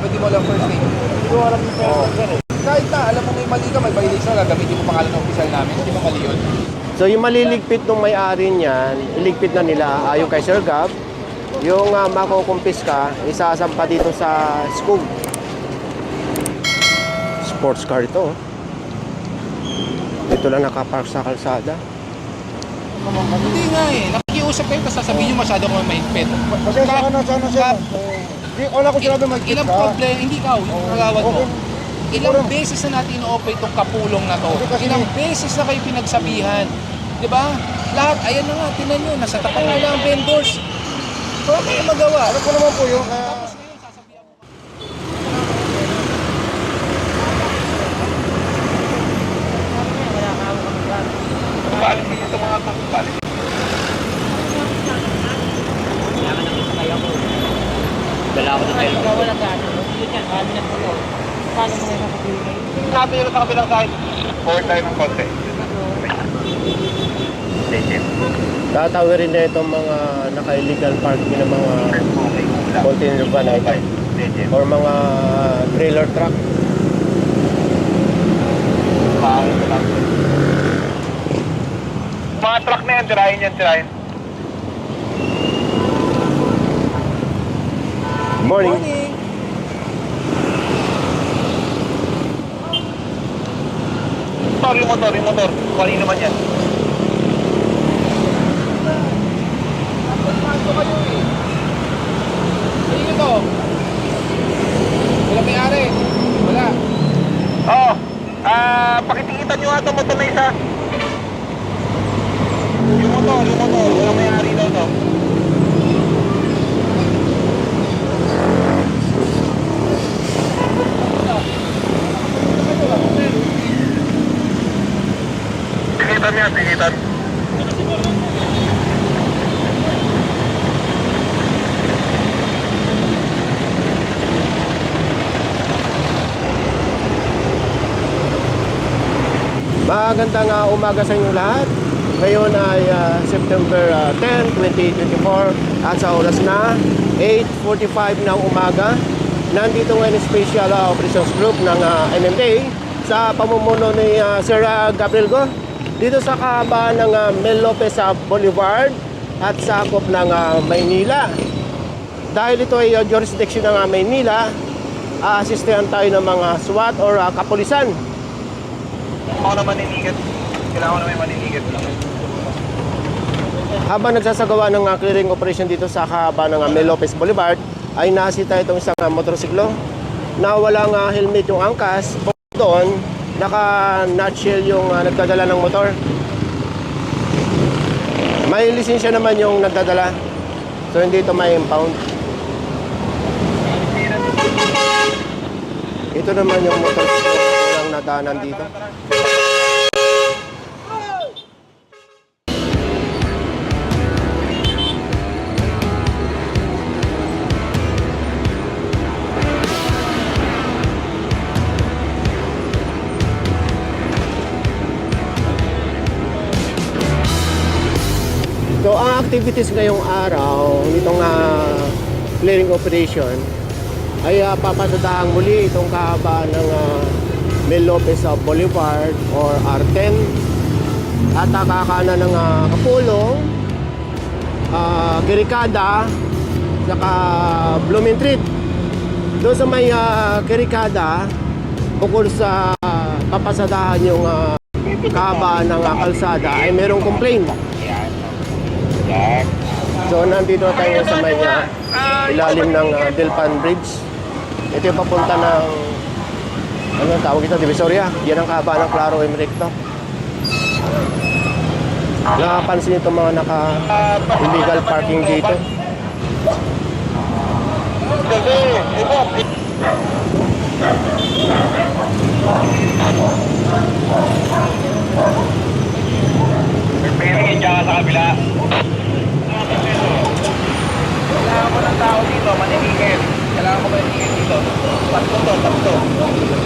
pwede mo lang first name. Hindi ko alam yung pera sir eh. Kahit na, alam mo may mali ka, may violation ka, gamitin mo pangalan ng opisyal namin, hindi mo mali yun. So yung maliligpit ng may-ari niyan, iligpit na nila ayon kay Sir Gab. Yung uh, makukumpis ka, isasampa dito sa Skug. Sports car ito. oh. Dito lang nakapark sa kalsada. Hindi nga eh, nakikiusap kayo, tapos sasabihin nyo masyado kami mahigpit. Pasensya ka na sana sir. Hindi, wala ko sinabi mag Ilang problem, hindi ka, yung kagawad mo. Ilang beses na natin ino-operate itong kapulong na to. Hindi kasi- Ilang beses na kayo pinagsabihan. Di ba? Lahat, ayan na nga, tinan nyo, nasa tapat na lang ang vendors. Wala kayo magawa. Alam ko naman po yung kaya... Tapos ngayon, sasabihan mo. Balik mo ito mga balik. Dala ako ng helmet. Wala gano. Yun yan, kami na po yun. Paano mo ngayon Sabi nyo sa kabilang side. Forward tayo ng konti. Tatawirin na itong mga naka-illegal parking ng mga container van na ito. Or mga trailer truck. Mga truck na yan, tirahin yan, tirahin. Morning. Motor, yung motor, yung motor. Kanino naman yan. Pasok kayo eh. Kanino to? Wala may-ari. Wala. Oo. Ah, pakitikitan nyo nga itong motor na isa. Yung motor, yung motor. Wala may-ari daw to. Tikitan niya, tikitan. Magandang uh, umaga sa inyo lahat. Ngayon ay ah, September ah, 10, 2024 at sa oras na 8.45 ng umaga. Nandito ngayon Special ah, Operations Group ng ah, MMA sa pamumuno ni ah, Sir ah, Gabriel Go dito sa kahabaan ng ah, Mel Lopez sa Boulevard at sakop ng ah, Maynila. Dahil ito ay ah, jurisdiction ng ah, Maynila, aasistehan tayo ng mga SWAT or ah, kapulisan Ako na maninigat. Kailangan ko na may maninigat lang. Habang nagsasagawa ng uh, clearing operation dito sa kahaba ng uh, Mel Lopez Boulevard, ay nasita itong isang uh, motorsiklo na walang uh, helmet yung angkas. Doon, naka-nutshell yung uh, nagdadala ng motor. May lisensya naman yung nagdadala. So hindi ito may impound. Ito naman yung motorsiklo na nadaanan dito. So, ang activities ngayong araw, nitong uh, clearing operation, ay uh, papasadahang muli itong kahabaan ng uh, Mel Lopez uh, Boulevard or R10 at uh, kakana ng uh, Kapulong, uh, Kirikada, saka Blooming Treat. Doon sa may uh, Kirikada, bukod sa uh, papasadahan yung uh, kahabaan ng uh, kalsada, ay merong complaint. So nandito tayo sa may uh, ilalim ng uh, Delpan Bridge. Ito yung papunta ng ano ang tawag ito, Divisoria. Yan ang kahaba ng Claro M Recto. Nakapansin itong mga naka illegal parking dito. Kasi, ito, Preparing yung dyan sa kabila. Kailangan ko ng tao dito, maninigil. Kailangan ko maninigil dito. Tatlo to.